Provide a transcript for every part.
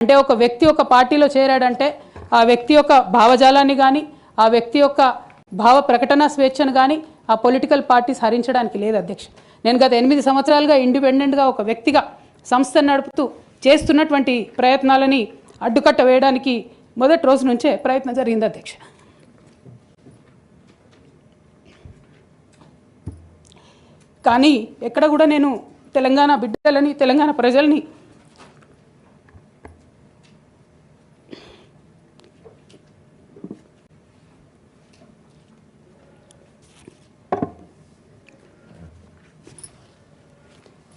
అంటే ఒక వ్యక్తి ఒక పార్టీలో చేరాడంటే ఆ వ్యక్తి యొక్క భావజాలాన్ని కానీ ఆ వ్యక్తి యొక్క భావ ప్రకటన స్వేచ్ఛను కానీ ఆ పొలిటికల్ పార్టీస్ హరించడానికి లేదు అధ్యక్ష. నేను గత ఎనిమిది సంవత్సరాలుగా ఇండిపెండెంట్గా ఒక వ్యక్తిగా సంస్థను నడుపుతూ చేస్తున్నటువంటి ప్రయత్నాలని అడ్డుకట్ట వేయడానికి మొదటి రోజు నుంచే ప్రయత్నం జరిగింది అధ్యక్ష. కానీ ఎక్కడ కూడా నేను తెలంగాణ బిడ్డలని తెలంగాణ ప్రజల్ని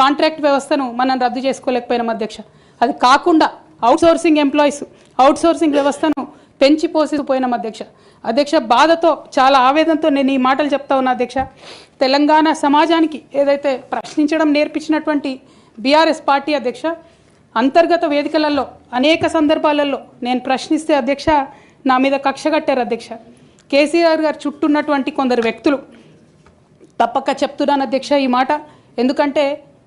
కాంట్రాక్ట్ వ్యవస్థను మనం రద్దు చేసుకోలేకపోయినాం అధ్యక్ష. అది కాకుండా అవుట్సోర్సింగ్ ఎంప్లాయీస్ అవుట్సోర్సింగ్ వ్యవస్థను పెంచి పోసిపోయినాం అధ్యక్ష. అధ్యక్ష బాధతో చాలా ఆవేదనతో నేను ఈ మాటలు చెప్తా ఉన్నా అధ్యక్ష. తెలంగాణ సమాజానికి ఏదైతే ప్రశ్నించడం నేర్పించినటువంటి బీఆర్ఎస్ పార్టీ అధ్యక్ష అంతర్గత వేదికలలో అనేక సందర్భాలలో నేను ప్రశ్నిస్తే అధ్యక్ష నా మీద కక్ష కట్టారు అధ్యక్ష. కేసీఆర్ గారు చుట్టూ ఉన్నటువంటి కొందరు వ్యక్తులు తప్పక చెప్తున్నాను అధ్యక్ష ఈ మాట. ఎందుకంటే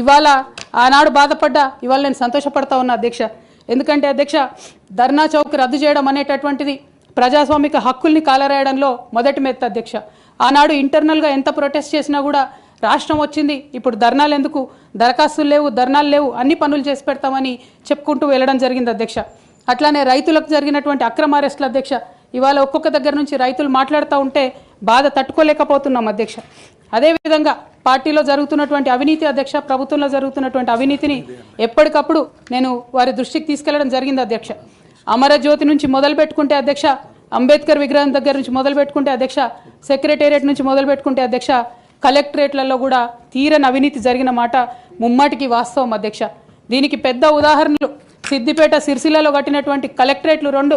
ఇవాళ ఆనాడు బాధపడ్డా ఇవాళ నేను సంతోషపడతా ఉన్నా అధ్యక్ష. ఎందుకంటే అధ్యక్ష ధర్నా చౌక్ రద్దు చేయడం అనేటటువంటిది ప్రజాస్వామిక హక్కుల్ని కాలరాయడంలో మొదటి మెత్త అధ్యక్ష. ఆనాడు ఇంటర్నల్గా ఎంత ప్రొటెస్ట్ చేసినా కూడా రాష్ట్రం వచ్చింది ఇప్పుడు ధర్నాలు ఎందుకు? దరఖాస్తులు లేవు ధర్నాలు లేవు అన్ని పనులు చేసి పెడతామని చెప్పుకుంటూ వెళ్ళడం జరిగింది అధ్యక్ష. అట్లానే రైతులకు జరిగినటువంటి అక్రమ అరెస్టుల అధ్యక్ష ఇవాళ ఒక్కొక్క దగ్గర నుంచి రైతులు మాట్లాడుతూ ఉంటే బాధ తట్టుకోలేకపోతున్నాం అధ్యక్ష. అదేవిధంగా పార్టీలో జరుగుతున్నటువంటి అవినీతి అధ్యక్ష ప్రభుత్వంలో జరుగుతున్నటువంటి అవినీతిని ఎప్పటికప్పుడు నేను వారి దృష్టికి తీసుకెళ్ళడం జరిగింది అధ్యక్ష. అమరజ్యోతి నుంచి మొదలు పెట్టుకుంటే అధ్యక్ష అంబేద్కర్ విగ్రహం దగ్గర నుంచి మొదలు పెట్టుకుంటే అధ్యక్ష సెక్రటేరియట్ నుంచి మొదలు పెట్టుకుంటే అధ్యక్ష కలెక్టరేట్లలో కూడా తీరని అవినీతి జరిగిన మాట ముమ్మాటికి వాస్తవం అధ్యక్ష. దీనికి పెద్ద ఉదాహరణలు సిద్దిపేట సిరిసిల్లలో కట్టినటువంటి కలెక్టరేట్లు రెండు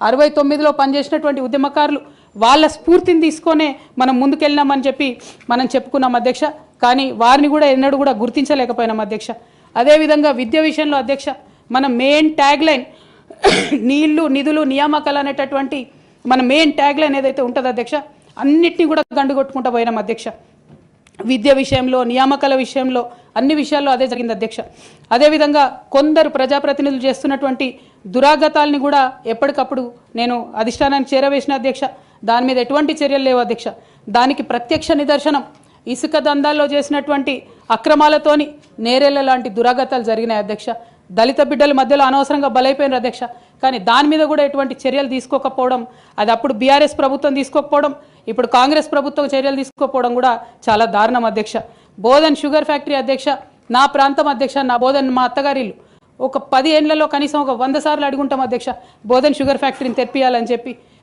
అరవై తొమ్మిదిలో పనిచేసినటువంటి ఉద్యమకారులు వాళ్ళ స్ఫూర్తిని తీసుకొనే మనం ముందుకెళ్ళినామని చెప్పి మనం చెప్పుకున్నాం అధ్యక్ష. కానీ వారిని కూడా ఎన్నడూ కూడా గుర్తించలేకపోయినాం అధ్యక్ష. అదేవిధంగా విద్య విషయంలో అధ్యక్ష మన మెయిన్ ట్యాగ్ లైన్ నీళ్ళు నిధులు నియామకాలు అనేటటువంటి మన మెయిన్ ట్యాగ్ లైన్ ఏదైతే ఉంటుందో అధ్యక్ష అన్నిటినీ కూడా గండుగొట్టుకుంటూ పోయినాం అధ్యక్ష. విద్య విషయంలో నియామకాల విషయంలో అన్ని విషయాల్లో అదే జరిగింది అధ్యక్ష. అదేవిధంగా కొందరు ప్రజాప్రతినిధులు చేస్తున్నటువంటి దురాగతాల్ని కూడా ఎప్పటికప్పుడు నేను అధిష్టానానికి చేరవేసిన అధ్యక్ష. దాని మీద ఎటువంటి చర్యలు లేవు అధ్యక్ష. దానికి ప్రత్యక్ష నిదర్శనం ఇసుక దందాల్లో చేసినటువంటి అక్రమాలతోని నేరేళ్ళ లాంటి దురాగతాలు జరిగినాయి అధ్యక్ష. దళిత బిడ్డల మధ్యలో అనవసరంగా బలైపోయిన అధ్యక్ష. కానీ దాని మీద కూడా ఎటువంటి చర్యలు తీసుకోకపోవడం అది అప్పుడు బీఆర్ఎస్ ప్రభుత్వం తీసుకోకపోవడం ఇప్పుడు కాంగ్రెస్ ప్రభుత్వం చర్యలు తీసుకోకపోవడం కూడా చాలా దారుణం అధ్యక్ష. బోధన్ షుగర్ ఫ్యాక్టరీ అధ్యక్ష నా ప్రాంతం అధ్యక్ష నా బోధన్ మా అత్తగారిలు ఒక పది ఏళ్ళలో కనీసం ఒక వంద సార్లు అడుగుంటాం అధ్యక్ష బోధన్ షుగర్ ఫ్యాక్టరీని తెప్పియాలని చెప్పి.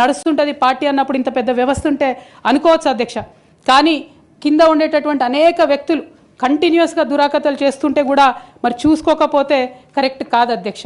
నడుస్తుంటుంది పార్టీ అన్నప్పుడు ఇంత పెద్ద వ్యవస్థ ఉంటే అనుకోవచ్చు అధ్యక్ష. కానీ కింద ఉండేటటువంటి అనేక వ్యక్తులు కంటిన్యూస్గా దురాకతలు చేస్తుంటే కూడా మరి చూసుకోకపోతే కరెక్ట్ కాదు అధ్యక్ష.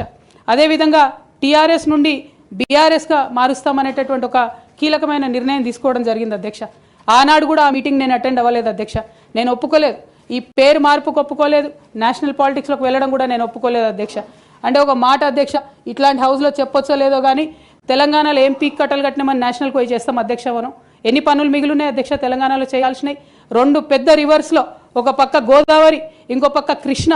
అదేవిధంగా టీఆర్ఎస్ నుండి బీఆర్ఎస్గా మారుస్తామనేటటువంటి ఒక కీలకమైన నిర్ణయం తీసుకోవడం జరిగింది అధ్యక్ష. ఆనాడు కూడా ఆ మీటింగ్ నేను అటెండ్ అవ్వలేదు అధ్యక్ష. నేను ఒప్పుకోలేదు. ఈ పేరు మార్పుకు ఒప్పుకోలేదు. నేషనల్ పాలిటిక్స్లోకి వెళ్ళడం కూడా నేను ఒప్పుకోలేదు అధ్యక్ష. అంటే ఒక మాట అధ్యక్ష ఇట్లాంటి హౌస్లో చెప్పొచ్చో లేదో కానీ తెలంగాణలో ఏం పీక్ కట్టలు కట్టినామని నేషనల్కి పోయి చేస్తాం అధ్యక్ష మనం ఎన్ని పనులు మిగిలినాయి అధ్యక్ష తెలంగాణలో చేయాల్సినవి? రెండు పెద్ద రివర్స్లో ఒక పక్క గోదావరి ఇంకో పక్క కృష్ణ.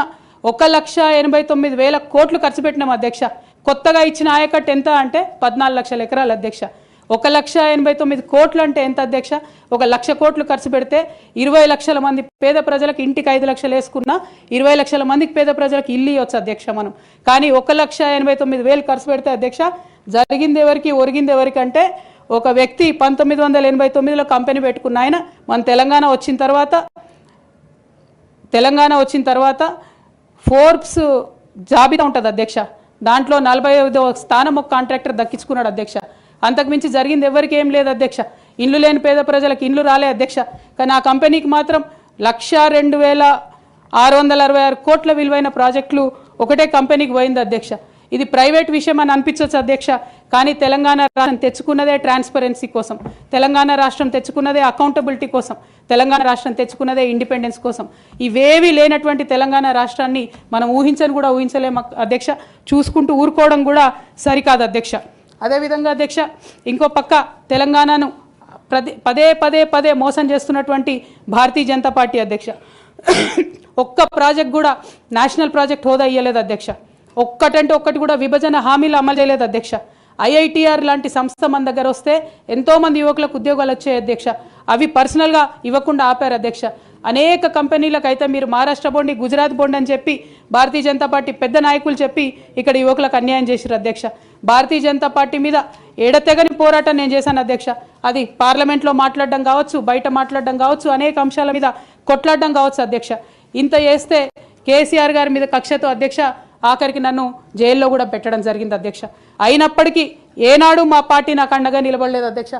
ఒక లక్ష ఎనభై తొమ్మిది వేల కోట్లు ఖర్చు పెట్టినాం అధ్యక్ష. కొత్తగా ఇచ్చిన ఆయకట్టు ఎంత అంటే పద్నాలుగు లక్షల ఎకరాలు అధ్యక్ష. ఒక లక్ష ఎనభై తొమ్మిది కోట్లు అంటే ఎంత అధ్యక్ష? ఒక లక్ష కోట్లు ఖర్చు పెడితే ఇరవై లక్షల మంది పేద ప్రజలకు ఇంటికి ఐదు లక్షలు వేసుకున్నా ఇరవై లక్షల మందికి పేద ప్రజలకు ఇల్లు ఇవ్వచ్చు అధ్యక్ష మనం. కానీ ఒక లక్ష ఎనభై తొమ్మిది వేలు ఖర్చు పెడితే అధ్యక్ష జరిగింది ఎవరికి ఒరిగింది ఎవరికంటే ఒక వ్యక్తి పంతొమ్మిది వందల ఎనభై తొమ్మిదిలో కంపెనీ పెట్టుకున్న ఆయన మన తెలంగాణ వచ్చిన తర్వాత తెలంగాణ వచ్చిన తర్వాత ఫోర్బ్స్ జాబితా ఉంటుంది అధ్యక్ష. దాంట్లో నలభై ఐదో స్థానం ఒక కాంట్రాక్టర్ దక్కించుకున్నాడు అధ్యక్ష. అంతకుమించి జరిగింది ఎవరికి ఏం లేదు అధ్యక్ష. ఇండ్లు లేని పేద ప్రజలకు ఇండ్లు రాలే అధ్యక్ష. కానీ ఆ కంపెనీకి మాత్రం లక్ష రెండు వేల ఆరు వందల అరవై ఆరు కోట్ల విలువైన ప్రాజెక్టులు ఒకటే కంపెనీకి పోయింది అధ్యక్ష. ఇది ప్రైవేట్ విషయం అని అనిపించవచ్చు అధ్యక్ష కానీ తెలంగాణ రాష్ట్రం తెచ్చుకున్నదే ట్రాన్స్పరెన్సీ కోసం. తెలంగాణ రాష్ట్రం తెచ్చుకున్నదే అకౌంటబిలిటీ కోసం. తెలంగాణ రాష్ట్రం తెచ్చుకున్నదే ఇండిపెండెన్స్ కోసం. ఇవేవి లేనటువంటి తెలంగాణ రాష్ట్రాన్ని మనం ఊహించని కూడా ఊహించలేము అధ్యక్ష. చూసుకుంటూ ఊరుకోవడం కూడా సరికాదు అధ్యక్ష. అదేవిధంగా అధ్యక్ష ఇంకో పక్క తెలంగాణను ప్రదే పదే పదే పదే మోసం చేస్తున్నటువంటి భారతీయ జనతా పార్టీ అధ్యక్ష. ఒక్క ప్రాజెక్ట్ కూడా నేషనల్ ప్రాజెక్ట్ హోదా ఇయ్యలేదు అధ్యక్ష. ఒక్కటంటే ఒక్కటి కూడా విభజన హామీలు అమలు చేయలేదు అధ్యక్ష. ఐఐటిఆర్ లాంటి సంస్థ మన దగ్గర వస్తే ఎంతోమంది యువకులకు ఉద్యోగాలు వచ్చాయి అధ్యక్ష. అవి పర్సనల్గా ఇవ్వకుండా ఆపారు అధ్యక్ష. అనేక కంపెనీలకు అయితే మీరు మహారాష్ట్ర బోండి గుజరాత్ బోండి అని చెప్పి భారతీయ జనతా పార్టీ పెద్ద నాయకులు చెప్పి ఇక్కడ యువకులకు అన్యాయం చేశారు అధ్యక్ష. భారతీయ జనతా పార్టీ మీద ఎడతెగని పోరాటం నేను చేశాను అధ్యక్ష. అది పార్లమెంట్లో మాట్లాడడం కావచ్చు బయట మాట్లాడడం కావచ్చు అనేక అంశాల మీద కొట్లాడడం కావచ్చు అధ్యక్ష. ఇంత చేస్తే కేసీఆర్ గారి మీద కక్షతో అధ్యక్ష ఆఖరికి నన్ను జైల్లో కూడా పెట్టడం జరిగింది అధ్యక్ష. అయినప్పటికీ ఏనాడు మా పార్టీ నాకు అండగా నిలబడలేదు అధ్యక్ష.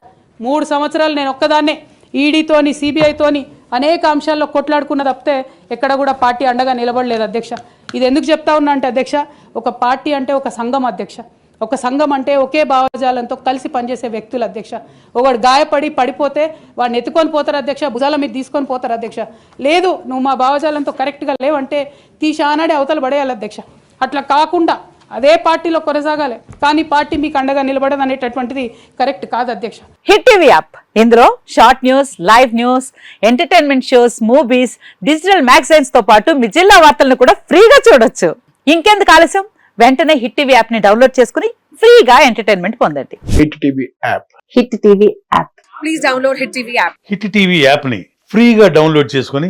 మూడు సంవత్సరాలు నేను ఒక్కదాన్నే ఈడీతోని సిబిఐతోని అనేక అంశాల్లో కొట్లాడుకున్న తప్పితే ఎక్కడ కూడా పార్టీ అండగా నిలబడలేదు అధ్యక్ష. ఇది ఎందుకు చెప్తా ఉన్నా అంటే అధ్యక్ష ఒక పార్టీ అంటే ఒక సంఘం అధ్యక్ష. ఒక సంఘం అంటే ఒకే భావజాలంతో కలిసి పనిచేసే వ్యక్తులు అధ్యక్ష. ఒకడు గాయపడి పడిపోతే వాడిని ఎత్తుకొని పోతారు అధ్యక్ష. భుజాల మీద తీసుకొని పోతారు అధ్యక్ష. లేదు నువ్వు మా భావజాలంతో కరెక్ట్గా లేవంటే తీసానాడే అవతలు పడేయాలి అధ్యక్ష. అట్లా కాకుండా అదే పార్టీలో కొనసాగాలి. కానీ పార్టీ మీకు అండగా నిలబడదు అనేటటువంటిది కరెక్ట్ కాదు అధ్యక్ష. Hit TV app. ఇందులో short news live news entertainment shows movies digital మ్యాగజైన్స్తో పాటు మీ జిల్లా వార్తలను కూడా ఫ్రీగా చూడొచ్చు. ఇంకెందుకు ఆలస్యం? వెంటనే హిట్ టీవీ యాప్ని డౌన్లోడ్ చేసుకుని ఫ్రీగా ఎంటర్టైన్మెంట్ పొందండి. Hit TV app. Hit TV app. Please download Hit TV app. Hit TV యాప్ని ఫ్రీగా డౌన్లోడ్ చేసుకొని